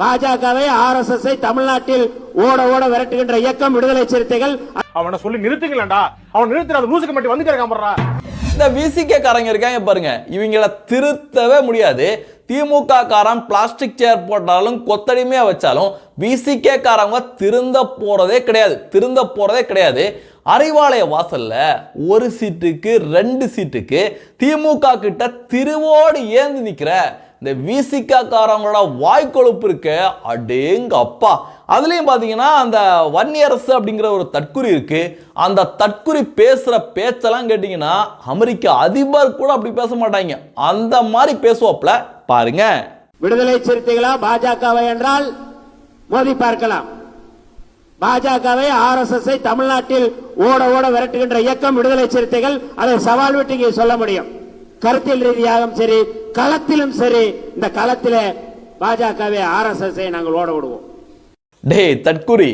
பாஜகவை R S S தமிழ்நாட்டில் ஓட ஓட விரட்டுகின்ற இயக்கம் விடுதலை சிறுத்தைகள் அவனை சொல்லி நிறுத்துங்களேன்டா. அவன் நிறுத்தின அந்த லூசுக்கு மட்டும் வந்து கிடக்காம இந்த விசிகே காரங்க இருக்காங்க பாருங்க. இவங்கள திருத்தவே முடியாது. திமுக காரன் பிளாஸ்டிக் சேர் போட்டாலும் கொத்தடிமையா வச்சாலும் விசிகே காரங்க திருந்த போறதே கிடையாது. திருந்த போறதே கிடையாது. அறிவாலய வாசல்ல ஒரு சீட்டுக்கு ரெண்டு சீட்டுக்கு திமுக கிட்ட திருவோடு ஏந்து நிக்கிற இந்த விசிக்காக்காரவங்களோட வாய்க்கொழுப்பு இருக்க அடேங்க அப்பா அதுலேயும் பார்த்தீங்கன்னா அந்த வன்னியரசு அப்படிங்கிற ஒரு தற்குறி இருக்குது அந்த தற்குறி பேசுகிற பேச்செல்லாம் கேட்டிங்கன்னா அமெரிக்க அதிபர் கூட அப்படி பேச மாட்டாங்க. அந்த மாதிரி பேசுவாப்ல பாருங்க. விடுதலை சிறுத்தைகளா பாஜகவை என்றால் மோதி பார்க்கலாம். பாஜகவை ஆர் எஸ் எஸ் தமிழ்நாட்டில் ஓட ஓட விரட்டுகின்ற இயக்கம் விடுதலை சிறுத்தைகள் அதை சவால் விட்டு இங்கே சொல்ல முடியும். கருத்தியல் ரீதியாகவும் சரி களத்திலும் சரி இந்த களத்தில் பாஜகவே ஆர்எஸ்எஸ்ஐ நாங்கள் ஓட விடுவோம் டேய் தற்குறி.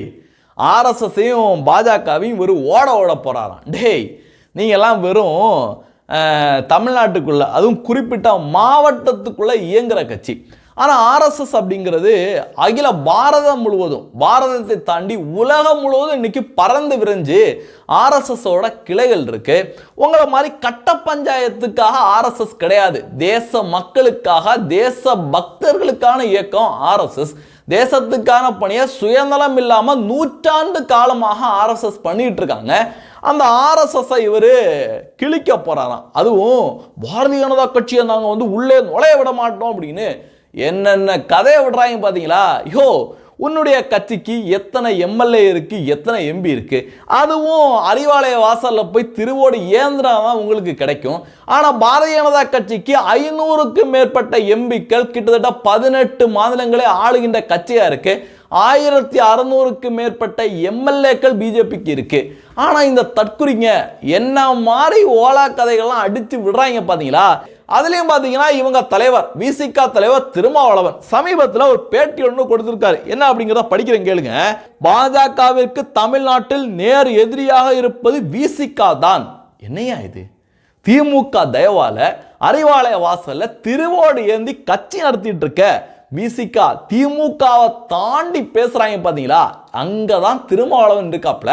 ஆர்எஸ்எஸையும் பாஜகவையும் வெறும் ஓட ஓட போறாராம். டேய் நீங்கள்லாம் வெறும் தமிழ்நாட்டுக்குள்ளே அதுவும் குறிப்பிட்ட மாவட்டத்துக்குள்ளே இயங்குகிற கட்சி. ஆனால் ஆர்எஸ்எஸ் அப்படிங்கிறது அகில பாரதம் முழுவதும் பாரதத்தை தாண்டி உலகம் முழுவதும் இன்னைக்கு பறந்து விரைஞ்சு ஆர்எஸ்எஸோட கிளைகள் இருக்கு. உங்களை மாதிரி கட்ட பஞ்சாயத்துக்காக ஆர்எஸ்எஸ் கிடையாது. தேச மக்களுக்காக தேச பக்தர்களுக்கான இயக்கம் ஆர்எஸ்எஸ். தேசத்துக்கான பணியை சுயநலம் இல்லாமல் நூற்றாண்டு காலமாக ஆர்எஸ்எஸ் பண்ணிட்டு இருக்காங்க. அந்த ஆர்எஸ்எஸ்ஸை இவர் கிழிக்க போகிறாராம் அதுவும் பாரதிய ஜனதா கட்சியை நாங்கள் வந்து உள்ளே நுழைய விட மாட்டோம் அப்படின்னு என்னென்ன கதையை விடுறாங்க பார்த்தீங்களா? ஐயோ உன்னுடைய கட்சிக்கு எத்தனை எம்எல்ஏ இருக்கு எத்தனை எம்பி இருக்கு? அதுவும் அறிவாலய வாசலில் போய் திருவோடு ஏந்திரா தான் உங்களுக்கு கிடைக்கும். ஆனால் பாரதிய ஜனதா கட்சிக்கு ஐநூறுக்கும் மேற்பட்ட எம்பிக்கள் கிட்டத்தட்ட பதினெட்டு மாநிலங்களே ஆளுகின்ற கட்சியாக இருக்கு. ஆயிரத்தி அறநூறுக்கு மேற்பட்ட எம்எல்ஏக்கள் பிஜேபிக்கு இருக்கு. ஆனால் இந்த தற்குறிங்க என்ன மாதிரி ஓலா கதைகள்லாம் அடித்து விடுறாங்க பார்த்தீங்களா? அதுலேயும் பார்த்தீங்கன்னா இவங்க தலைவர் விசிகா தலைவர் திருமாவளவன் சமீபத்தில் ஒரு பேட்டி ஒன்று கொடுத்திருக்காரு. என்ன அப்படிங்கிறத படிக்கிறேன் கேளுங்க. பாஜகவிற்கு தமிழ்நாட்டில் நேர் எதிரியாக இருப்பது விசிகா தான். என்னையா இது? திமுக தயவால அறிவாலய வாசல்ல திருவோடு ஏந்தி கட்சி நடத்திட்டு இருக்க விசிகா திமுகவை தாண்டி பேசுறாங்க பாத்தீங்களா? அங்கதான் திருமாவளவன் இருக்காப்ல.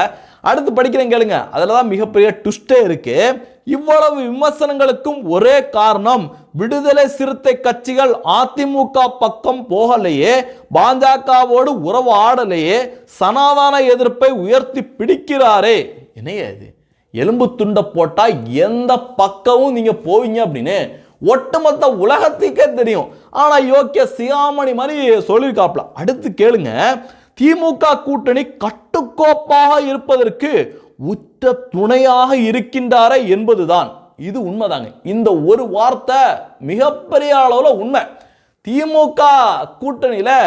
அடுத்து படிக்கிறேன் கேளுங்க. அதில் தான் மிகப்பெரிய ட்விஸ்டே இருக்கு. இவ்வளவு விமர்சனங்களுக்கும் ஒரே காரணம் விடுதலை சிறுத்தை கட்சிகள் அதிமுக பக்கம் போகலையே பாஜகவோடு உறவு ஆடலையே சனாதான எதிர்ப்பை உயர்த்தி பிடிக்கிறாரே. என்னையா இது? எலும்பு துண்டை போட்டால் எந்த பக்கமும் நீங்கள் போவீங்க அப்படின்னு ஒட்டுமொத்த உலகத்துக்கே தெரியும். ஆனால் யோக்கிய சியாமணி மாதிரி சொல்லியிருக்காப்ல. அடுத்து கேளுங்க. திமுக கூட்டணி கட்டுக்கோப்பாக இருப்பதற்கு உற்ற துணையாக இருக்கின்றாரே என்பதுதான். இது உண்மைதாங்க இந்த ஒரு வார்த்தை மிகப்பெரிய அளவில் உண்மை. திமுக கூட்டணியில்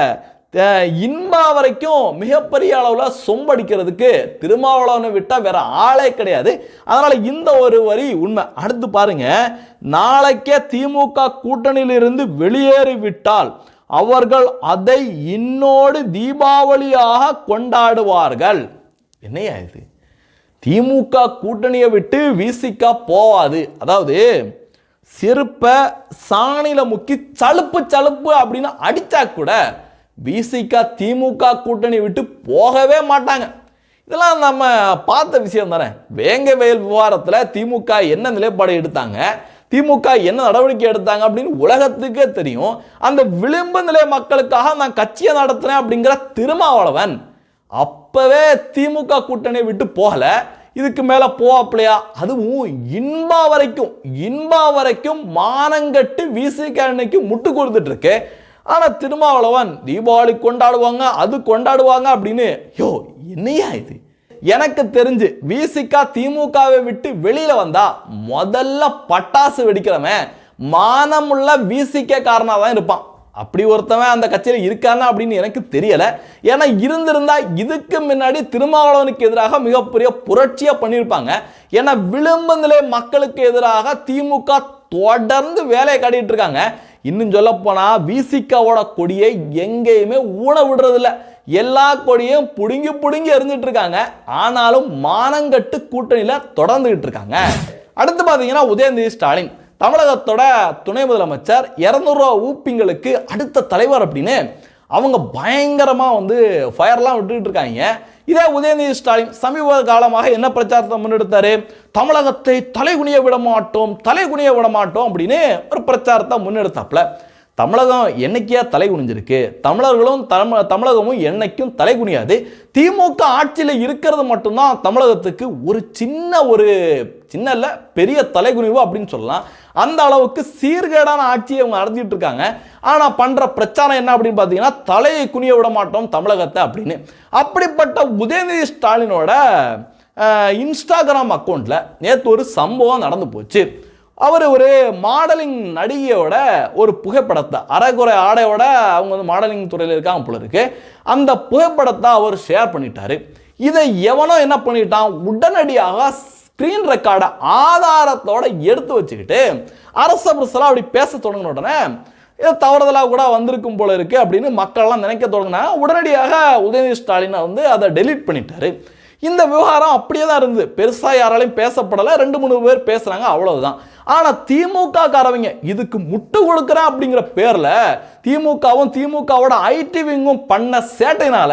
இன்பா வரைக்கும் மிகப்பெரிய அளவில் சொம்படிக்கிறதுக்கு திருமாவளவனை விட்டால் வேற ஆளே கிடையாது. அதனால் இந்த ஒரு வரி உண்மை. அடுத்து பாருங்க நாளைக்கே திமுக கூட்டணியிலிருந்து வெளியேறிவிட்டால் அவர்கள் அதை இன்னோடு தீபாவளியாக கொண்டாடுவார்கள். என்னையா இது? திமுக கூட்டணியை விட்டு விசிகா போவாது. அதாவது செருப்பை சாணியில முக்கி சலுப்பு சலுப்பு அப்படின்னு அடித்தா கூட விசிக திமுக கூட்டணி விட்டு போகவே மாட்டாங்க. இதெல்லாம் நம்ம பார்த்த விஷயம் தானே. வேங்க வயல் விவகாரத்தில் திமுக என்ன நிலைப்பாடு எடுத்தாங்க? திமுக என்ன நடவடிக்கை எடுத்தாங்க அப்படின்னு உலகத்துக்கே தெரியும். அந்த விளிம்பு நிலைய மக்களுக்காக நான் கட்சியை நடத்துறேன் அப்படிங்கிற திருமாவளவன் அப்பவே திமுக கூட்டணியை விட்டு போகல. இதுக்கு மேல போவாப்லையா அதுவும் இன்பா வரைக்கும் இன்பா வரைக்கும் மானங்கட்டு விசிக அன்னைக்கு முட்டு கொடுத்துட்டு இருக்கு ஆனா திருமாவளவன் தீபாவளி கொண்டாடுவாங்க அது கொண்டாடுவாங்க அப்படின்னு. யோ என்னையா இது? எனக்கு தெரிஞ்சு விசிகா திமுகவை விட்டு வெளியில வந்தா முதல்ல பட்டாசு வெடிக்கிறவன் மானமுள்ள விசிகே காரணமாக தான் இருப்பான். அப்படி ஒருத்தவன் அந்த கட்சியில் இருக்கானா அப்படின்னு எனக்கு தெரியல. ஏன்னா இருந்திருந்தா இதுக்கு முன்னாடி திருமாவளவனுக்கு எதிராக மிகப்பெரிய புரட்சியாக பண்ணியிருப்பாங்க. ஏன்னா விளிம்பு நிலை மக்களுக்கு எதிராக திமுக தொடர்ந்து வேலையை காட்டிட்டு இருக்காங்க. இன்னும் சொல்ல போனா விசிகாவோட கொடியை எங்கேயுமே ஊன விடுறதில்ல. எல்லா கொடியும் புடுங்கி புடுங்கி எரிஞ்சிட்டு இருக்காங்க. ஆனாலும் மானங்கட்டு கூட்டணியில தொடர்ந்துகிட்டு இருக்காங்க. அடுத்து பாத்தீங்கன்னா உதயநிதி ஸ்டாலின். தமிழகத்தோட துணை முதலமைச்சர் இரநூறுவா ஊப்பிங்களுக்கு அடுத்த தலைவர் அப்படின்னு அவங்க பயங்கரமாக வந்து ஃபயர்லாம் விட்டுக்கிட்டு இருக்காங்க. இதே உதயநிதி ஸ்டாலின் சமீப காலமாக என்ன பிரச்சாரத்தை முன்னெடுத்தாரு? தமிழகத்தை தலைகுனிய விட மாட்டோம் தலைகுனிய விட மாட்டோம் அப்படின்னு ஒரு பிரச்சாரத்தை முன்னெடுத்தாப்புல. தமிழகம் என்னைக்கியா தலை குனிஞ்சிருக்கு? தமிழர்களும் தமிழ தமிழகமும் என்னைக்கும் தலை குனியாது. திமுக ஆட்சியில் இருக்கிறது மட்டும்தான் தமிழகத்துக்கு ஒரு சின்ன ஒரு சின்ன இல்லை பெரிய தலைகுனிவு அப்படின்னு சொல்லலாம். அந்த அளவுக்கு சீர்கேடான ஆட்சியை அவங்க நடத்திட்டு இருக்காங்க. ஆனால் பண்ணுற பிரச்சாரம் என்ன அப்படின்னு பார்த்தீங்கன்னா தலையை குனிய விட மாட்டோம் தமிழகத்தை அப்படின்னு. அப்படிப்பட்ட உதயநிதி ஸ்டாலினோட இன்ஸ்டாகிராம் அக்கௌண்ட்டில் நேற்று ஒரு சம்பவம் நடந்து போச்சு. அவர் ஒரு மாடலிங் நடிகையோட ஒரு புகைப்படத்தை அரைக்குறை ஆடையோட அவங்க வந்து மாடலிங் துறையில் இருக்காங்க போல இருக்கு. அந்த புகைப்படத்தை அவர் ஷேர் பண்ணிட்டாரு. இதை எவனோ என்ன பண்ணிட்டான்? உடனடியாக ஸ்க்ரீன் ரெக்கார்டை ஆதாரத்தோட எடுத்து வச்சுக்கிட்டு அரச பிரசலாக அப்படி பேச தொடங்கின உடனே இது தவறுதலாக கூட வந்திருக்கும் போல இருக்கு அப்படின்னு மக்கள்லாம் நினைக்க தொடங்கினா உடனடியாக உதயநிதி ஸ்டாலினை வந்து அதை டெலீட் பண்ணிட்டாரு. இந்த விவகாரம் அப்படியே தான் இருந்தது. பெருசாக யாராலையும் பேசப்படலை. ரெண்டு மூணு பேர் பேசுகிறாங்க அவ்வளவுதான். ஆனால் திமுக காரவங்க இதுக்கு முட்டு கொடுக்குறேன் அப்படிங்கிற பேரில் திமுகவும் திமுகவோட ஐடி விங்கும் பண்ண சேட்டையினால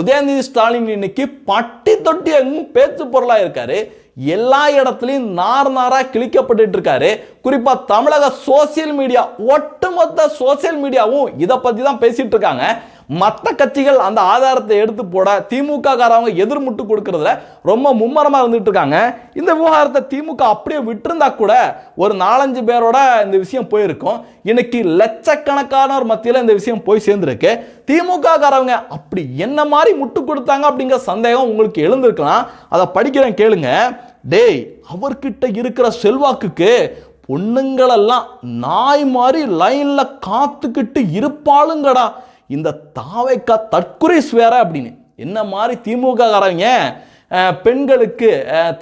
உதயநிதி ஸ்டாலின் இன்னைக்கு பட்டி தொட்டி எங்கும் பேச்சு பொருளாக இருக்காரு. எல்லா இடத்துலையும் நார் நாராக கிழிக்கப்பட்டுட்டு இருக்காரு. குறிப்பாக தமிழக சோசியல் மீடியா ஒட்டுமொத்த சோசியல் மீடியாவும் இதை பற்றி தான் பேசிகிட்டு இருக்காங்க. மற்ற கட்சிகள் அந்த ஆதாரத்தை எடுத்து போட திமுக காரவங்க எதிர்முட்டு கொடுக்கறதுல ரொம்ப மும்மரமாக இருந்துட்டு இருக்காங்க இந்த விவகாரத்தை திமுக அப்படியே விட்டுருந்தா கூட ஒரு நாலஞ்சு பேரோட இந்த விஷயம் போயிருக்கும். இன்னைக்கு லட்சக்கணக்கானோர் மத்தியில் இந்த விஷயம் போய் சேர்ந்துருக்கு. திமுக காரவங்க அப்படி என்ன மாதிரி முட்டு கொடுத்தாங்க அப்படிங்கிற சந்தேகம் உங்களுக்கு எழுந்திருக்கலாம். அதை படிக்கிறேன் கேளுங்க. டேய் அவர்கிட்ட இருக்கிற செல்வாக்குக்கு பொண்ணுங்களெல்லாம் நாய் மாதிரி லைனில் காத்துக்கிட்டு இருப்பாளுங்கடா. இந்த தாவைக்கா தற்கொலை வேற அப்படின்னு. என்ன மாதிரி திமுக காரங்க பெண்களுக்கு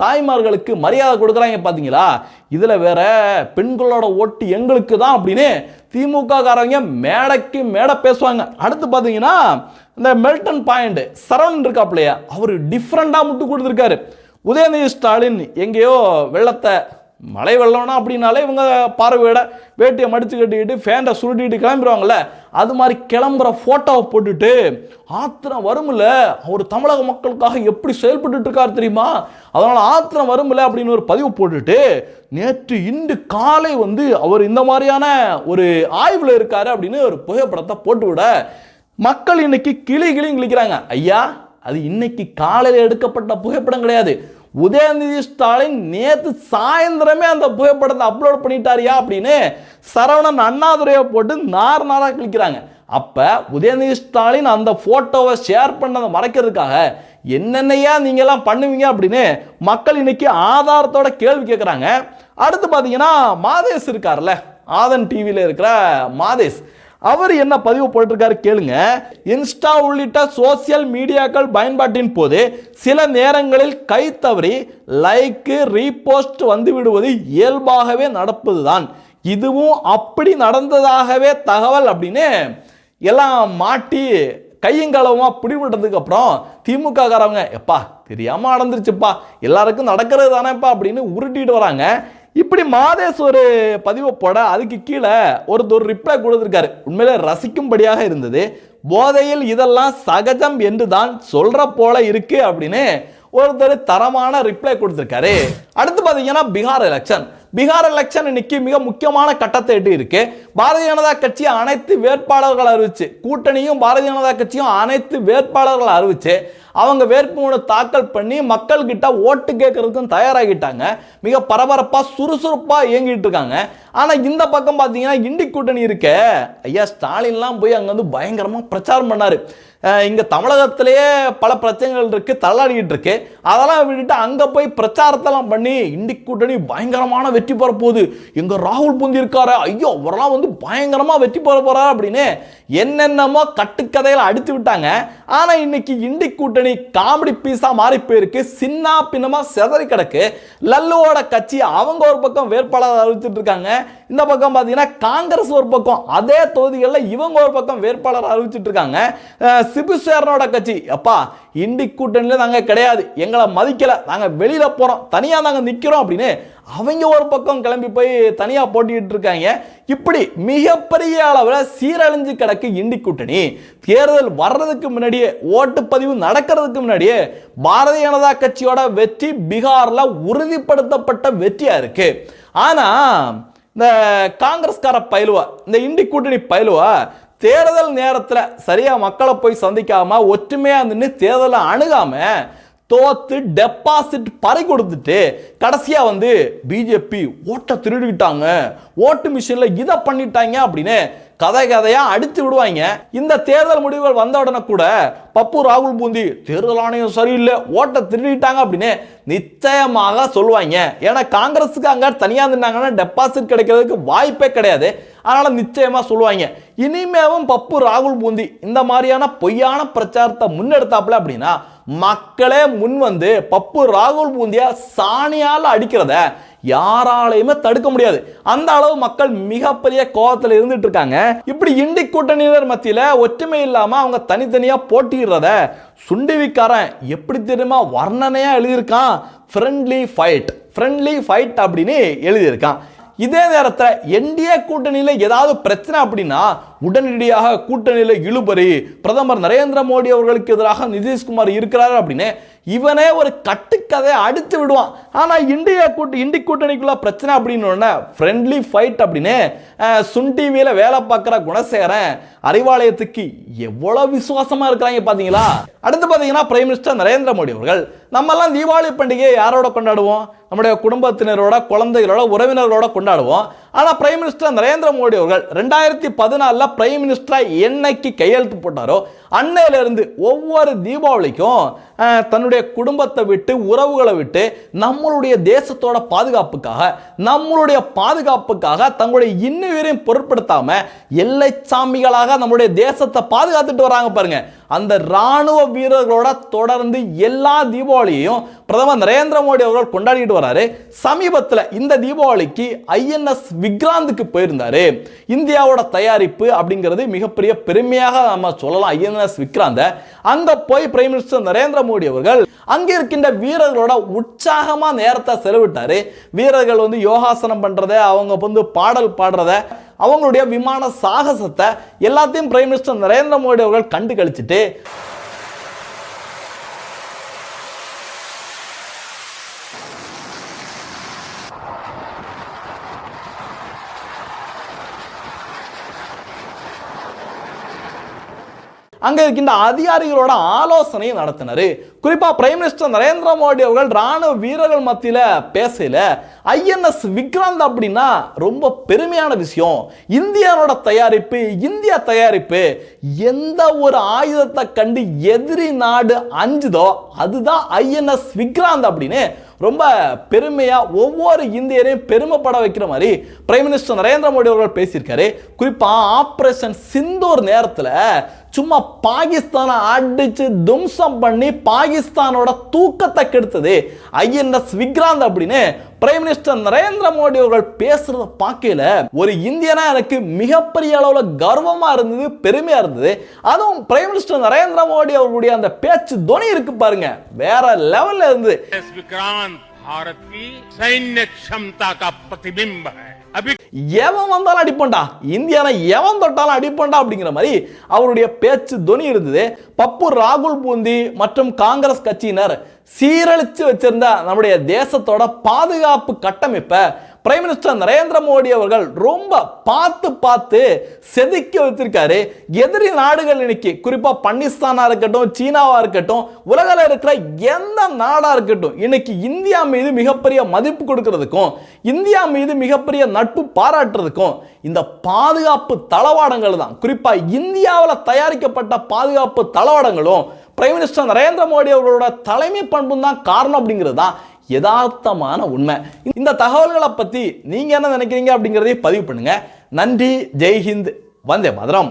தாய்மார்களுக்கு மரியாதை கொடுக்குறாங்க பார்த்தீங்களா இதில் வேற பெண்களோட ஓட்டு எங்களுக்கு தான் அப்படின்னு திமுக காரங்க மேடைக்கு மேடை பேசுவாங்க. அடுத்து பார்த்தீங்கன்னா இந்த மெல்டன் பாயிண்ட் சரவணன் இருக்காப்லையா? அவர் டிஃப்ரெண்டாக முட்டு கொடுத்துருக்காரு. உதயநிதி ஸ்டாலின் எங்கேயோ வெள்ளத்தை மழை வெள்ளம்னா அப்படின்னாலே இவங்க பார்வையிட வேட்டியை மடித்து கட்டிக்கிட்டு ஃபேண்டை சுருட்டிட்டு கிளம்பிடுவாங்கல்ல? அது மாதிரி கிளம்புற ஃபோட்டோவை போட்டுட்டு ஆத்திரம் வரும்ல? அவர் தமிழக மக்களுக்காக எப்படி செயல்பட்டுட்டு தெரியுமா? அதனால் ஆத்திரம் வரும்ல அப்படின்னு ஒரு பதிவு போட்டுட்டு நேற்று இன்று காலை வந்து அவர் இந்த மாதிரியான ஒரு ஆய்வில் இருக்காரு அப்படின்னு ஒரு புகைப்படத்தை போட்டு விட மக்கள் இன்னைக்கு கிளி கிளி கிளிக்கிறாங்க ஐயா அது இன்னைக்கு காலையில் எடுக்கப்பட்ட புகைப்படம் கிடையாது. உதயநிதி ஸ்டாலின் நேற்று சாயந்தரமே அந்த புகைப்படத்தை அப்லோட் பண்ணிட்டாரியா அப்படின்னு சரவணன் அண்ணாதுரையை போட்டு நார் நாராக கிளிக்கிறாங்க அப்போ உதயநிதி ஸ்டாலின் அந்த ஃபோட்டோவை ஷேர் பண்ணதை மறைக்கிறதுக்காக என்னென்னையா நீங்கள்லாம் பண்ணுவீங்க அப்படின்னு மக்கள் இன்னைக்கு ஆதாரத்தோட கேள்வி கேட்குறாங்க அடுத்து பார்த்தீங்கன்னா மாதேஷ் இருக்கார்ல. ஆதன் டிவியில் இருக்கிற மாதேஷ். அவர் என்ன பதிவு போட்டிருக்காரு கேளுங்க. இன்ஸ்டா உள்ளிட்ட சோசியல் மீடியாக்கள் பயன்பாட்டின் போது சில நேரங்களில் கை தவறி லைக்கு ரீபோஸ்ட் வந்துவிடுவது இயல்பாகவே நடப்பதுதான். இதுவும் அப்படி நடந்ததாகவே தகவல் அப்படின்னு எல்லாம் மாட்டி கையங்களவமாக பிடிபட்டதுக்கு அப்புறம் திமுக காரவங்க எப்பா தெரியாமல் நடந்துருச்சுப்பா எல்லாருக்கும் நடக்கிறது தானேப்பா அப்படின்னு உருட்டிட்டு வராங்க. இப்படி மாதேஷ் ஒரு பதிவை போட அதுக்கு கீழே ஒருத்தர் ரிப்ளை கொடுத்துருக்காரு. உண்மையிலே ரசிக்கும்படியாக இருந்தது. போதையில் இதெல்லாம் சகஜம் என்று தான் சொல்ற போல இருக்கு அப்படின்னு ஒருத்தர் தரமான ரிப்ளை கொடுத்துருக்காரு. அடுத்து பார்த்தீங்கன்னா பீகார் எலெக்ஷன் பீகார் எலெக்ஷன் இன்னைக்கு மிக முக்கியமான கட்டத்தை எட்டி இருக்கு பாரதிய ஜனதா கட்சி அனைத்து வேட்பாளர்கள் அறிவிச்சு கூட்டணியும் பாரதிய ஜனதா கட்சியும் அனைத்து வேட்பாளர்கள் அறிவிச்சு அவங்க வேட்புமனு தாக்கல் பண்ணி மக்கள் கிட்ட ஓட்டு கேட்கறதுக்கும் தயாராகிட்டாங்க. மிக பரபரப்பாக சுறுசுறுப்பாக இயங்கிட்டு இருக்காங்க. ஆனால் இந்த பக்கம் பார்த்தீங்கன்னா இண்டி கூட்டணி இருக்க. ஐயா ஸ்டாலின்லாம் போய் அங்கே வந்து பயங்கரமாக பிரச்சாரம் பண்ணார். இங்கே தமிழகத்திலேயே பல பிரச்சனைகள் இருக்குது தள்ளாடிக்கிட்டு இருக்கு. அதெல்லாம் விட்டுட்டு அங்கே போய் பிரச்சாரத்தெல்லாம் பண்ணி இண்டி கூட்டணி பயங்கரமான வெற்றி பெற போகுது. எங்கள் ராகுல் பூந்தி இருக்காரு? ஐயோ அவரெல்லாம் வந்து பயங்கரமாக வெற்றி பெற போகிறாரு அப்படின்னு என்னென்னமோ கட்டுக்கதையில் அடித்து விட்டாங்க. ஆனால் இன்னைக்கு இண்டி கூட்டணி காமெடி பீஸாக மாறி போயிருக்கு. சின்ன பின்னமாக செதறி கிடக்கு. லல்லுவோட கட்சி அவங்க ஒரு பக்கம் வேட்பாளர் அறிவிச்சிட்டு இருக்காங்க. இந்த பக்கம் பார்த்தீங்கன்னா காங்கிரஸ் ஒரு பக்கம் அதே தொகுதிகளில் இவங்க ஒரு பக்கம் வேட்பாளர் அறிவிச்சிட்டு இருக்காங்க. சிபுசேரனோட கட்சி. அப்பா இண்டி கூட்டணியில நாங்கள் கிடையாது. எங்களை மதிக்கலை. நாங்கள் வெளியில் போகிறோம் தனியாக நாங்கள் நிற்கிறோம் அப்படின்னு அவங்க ஒரு பக்கம் கிளம்பி போய் தனியாக போட்டிட்டு இருக்காங்க. இப்படி மிகப்பெரிய அளவில் சீரழிஞ்சு கிடக்கு இண்டி கூட்டணி. தேர்தல் வர்றதுக்கு முன்னாடியே ஓட்டுப்பதிவு நடக்கிறதுக்கு முன்னாடியே பாரதிய ஜனதா கட்சியோட வெற்றி பீகாரில் உறுதிப்படுத்தப்பட்ட வெற்றியாக இருக்குது ஆனால் இந்த காங்கிரஸ்கார பயிலுவா இந்த இண்டி கூட்டணி பயிலுவா தேர்தல் நேரத்தில் சரியாக மக்களை போய் சந்திக்காமல் ஒற்றுமையாக நின்று தேர்தலை அணுகாமல் தோத்து டெபாசிட் பறி கொடுத்துட்டு கடைசியாக வந்து பிஜேபி ஓட்டை திருடிக்கிட்டாங்க. ஓட்டு மிஷினில் இதை பண்ணிட்டாங்க அப்படின்னு கதை கதையா அடித்து விடுவாங்க. இந்த தேர்தல் முடிவுகள் வந்த உடனே கூட பப்பு ராகுல் பூந்தி தேர்தல் ஆணையம் சரியில்லை ஓட்டை திருடிட்டாங்க அப்படின்னு நிச்சயமாக சொல்லுவாங்க. ஏன்னா காங்கிரஸுக்கு அங்க தனியா இருந்தாங்கன்னா டெபாசிட் கிடைக்கிறதுக்கு வாய்ப்பே கிடையாது. அதனால நிச்சயமா சொல்லுவாங்க. இனிமேவும் பப்பு ராகுல் பூந்தி இந்த மாதிரியான பொய்யான பிரச்சாரத்தை முன்னெடுத்தாப்புல அப்படின்னா மக்களே முன் வந்து பப்பு ராகுல் பூந்தியா சாணியால் அடிக்கிறத யாராலையுமே தடுக்க முடியாது. அந்த அளவு மக்கள் மிகப்பெரிய கோபத்தில் இருந்துட்டு இருக்காங்க. இப்படி இண்டி கூட்டணியினர் மத்தியில் ஒற்றுமை இல்லாமல் அவங்க தனித்தனியாக போட்டிடுறத சுண்டிவிக்காரன் எப்படி தெரியுமா வர்ணனையாக எழுதியிருக்கான்? ஃப்ரெண்ட்லி ஃபைட் ஃப்ரெண்ட்லி ஃபைட் அப்படின்னு எழுதியிருக்கான். இதே நேரத்தில் என்டிஏ கூட்டணியில் ஏதாவது பிரச்சனை அப்படின்னா உடனடியாக கூட்டணியில் இழுபறி பிரதமர் நரேந்திர மோடி அவர்களுக்கு எதிராக நிதிஷ்குமார் இருக்கிறார் அப்படின்னு இவனே ஒரு கட்டுக்கதையை அடித்து விடுவான். ஆனால் இந்தியா கூட்டு இண்டி கூட்டணிக்குள்ள பிரச்சனை அப்படின்னு ஃப்ரெண்ட்லி ஃபைட் அப்படின்னு சுன் டிவியில் வேலை பார்க்குற குணசேகரன் அறிவாலயத்துக்கு எவ்வளோ விசுவாசமாக இருக்கிறாங்க பார்த்தீங்களா அடுத்து பார்த்தீங்கன்னா பிரைம் மினிஸ்டர் நரேந்திர மோடி அவர்கள் நம்மெல்லாம் தீபாவளி பண்டிகையை யாரோட கொண்டாடுவோம்? நம்முடைய குடும்பத்தினரோட குழந்தைகளோட உறவினர்களோட கொண்டாடுவோம். ஆனால் பிரைம் மினிஸ்டர் நரேந்திர மோடி அவர்கள் ரெண்டாயிரத்தி பதினாலில் பிரைம் மினிஸ்டராக என்னைக்கு கையெழுத்து போட்டாரோ அன்னையிலிருந்து ஒவ்வொரு தீபாவளிக்கும் தன்னுடைய குடும்பத்தை விட்டு உறவுகளை விட்டு நம்மளுடைய தேசத்தோட பாதுகாப்புக்காக நம்மளுடைய பாதுகாப்புக்காக தங்களுடைய இன்னுயிரையும் பொருட்படுத்தாமல் எல்லை சாமிகளாக நம்மளுடைய தேசத்தை பாதுகாத்துட்டு வராங்க பாருங்கள் அந்த ராணுவ வீரர்களோட தொடர்ந்து எல்லா தீபாவளியையும் பிரதமர் நரேந்திர மோடி அவர்கள் கொண்டாடிட்டு வராரு. சமீபத்தில் இந்த தீபாவளிக்கு ஐஎன்எஸ் விக்ராந்துக்கு போயிருந்தாரு. இந்தியாவோட தயாரிப்பு அப்படிங்கிறது மிகப்பெரிய பெருமையாக நம்ம சொல்லலாம் ஐஎன்எஸ் விக்ராந்த. அங்க போய் பிரைம் மினிஸ்டர் நரேந்திர மோடி அவர்கள் அங்க இருக்கின்ற வீரர்களோட உற்சாகமா நேரத்தை செலவிட்டாரு. வீரர்கள் வந்து யோகாசனம் பண்றத அவங்க வந்து பாடல் பாடுறத அவங்களுடைய விமான சாகசத்தை எல்லாத்தையும் பிரைம் மினிஸ்டர் நரேந்திர மோடி அவர்கள் கண்டு கழிச்சிட்டு அங்க இருக்கின்ற அதிகாரிகளோட ஆலோசனையும் நடத்தினார். குறிப்பா பிரைம் மினிஸ்டர் நரேந்திர மோடி அவர்கள் ராணுவ வீரர்கள் மத்தியில பேசல ஐஎன்எஸ் விக்ராந்த் அப்படின்னா ரொம்ப பெருமையான விஷயம். இந்தியாவோட தயாரிப்பு இந்தியா தயாரிப்பு எந்த ஒரு ஆயுதத்தை கண்டு எதிரி நாடு அஞ்சுதோ அதுதான் ஐஎன்எஸ் விக்ராந்த் அப்படின்னு ரொம்ப பெருமையாக ஒவ்வொரு இந்தியரையும் பெருமைப்பட வைக்கிற மாதிரி பிரைம் மினிஸ்டர் நரேந்திர மோடி அவர்கள் பேசியிருக்காரு. குறிப்பாக ஆப்ரேஷன் சிந்தூர் நேரத்தில் சும்மா பாகிஸ்தானை அடித்து தும்சம் பண்ணி பாகிஸ்தானோட தூக்கத்தை கெடுத்தது. ஐஎன்எஸ் விக்ராந்த் அப்படின்னு பிரைம் மினிஸ்டர் நரேந்திர மோடி அவர்கள் பேசுறத பார்க்கல ஒரு இந்தியனா எனக்கு மிகப்பெரிய அளவில் கர்வமா இருந்தது பெருமையா இருந்தது. அதுவும் பிரைம் மினிஸ்டர் நரேந்திர மோடி அவர்களுடைய அந்த பேச்சு துணி இருக்கு பாருங்க. வேற லெவல்ல இருந்து. விக்ராந்த் பாரத் கி சைன்ய க்ஷமதா கா பிரதிபிம்ப ஹை எவன் வந்தாலும் அடிப்பண்டா இந்தியாவை எவன் தொட்டாலும் அடிப்பண்டா அப்படிங்கிற மாதிரி அவருடைய பேச்சு துணி இருந்தது. பப்பு ராகுல் பூந்தி மற்றும் காங்கிரஸ் கட்சியினர் சீரழிச்சு வச்சிருந்த நம்முடைய தேசத்தோட பாதுகாப்பு கட்டமைப்பை பிரைம் மினிஸ்டர் நரேந்திர மோடி அவர்கள் ரொம்ப பார்த்து பார்த்து செதுக்கி வைத்திருக்காரு. எதிரி நாடுகள் இன்னைக்கு குறிப்பா பாகிஸ்தானா இருக்கட்டும் சீனாவா இருக்கட்டும் உலகில் இருக்கிற எந்த நாடா இருக்கட்டும் இன்னைக்கு இந்தியா மீது மிகப்பெரிய மதிப்பு கொடுக்கறதுக்கும் இந்தியா மீது மிகப்பெரிய நட்பு பாராட்டுறதுக்கும் இந்த பாதுகாப்பு தளவாடங்கள் தான். குறிப்பா இந்தியாவில் தயாரிக்கப்பட்ட பாதுகாப்பு தளவாடங்களும் பிரைம் மினிஸ்டர் நரேந்திர மோடி அவர்களோட தலைமை பண்பும் தான் காரணம் அப்படிங்கிறது தான். யதார்த்தமான உண்மை. இந்த தகவல்களை பத்தி நீங்க என்ன நினைக்கிறீங்க அப்படிங்கிறதையும் பதிவு பண்ணுங்க. நன்றி ஜெய்ஹிந்த் வந்தே மதுரம்.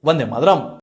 வந்தே மதுரம்.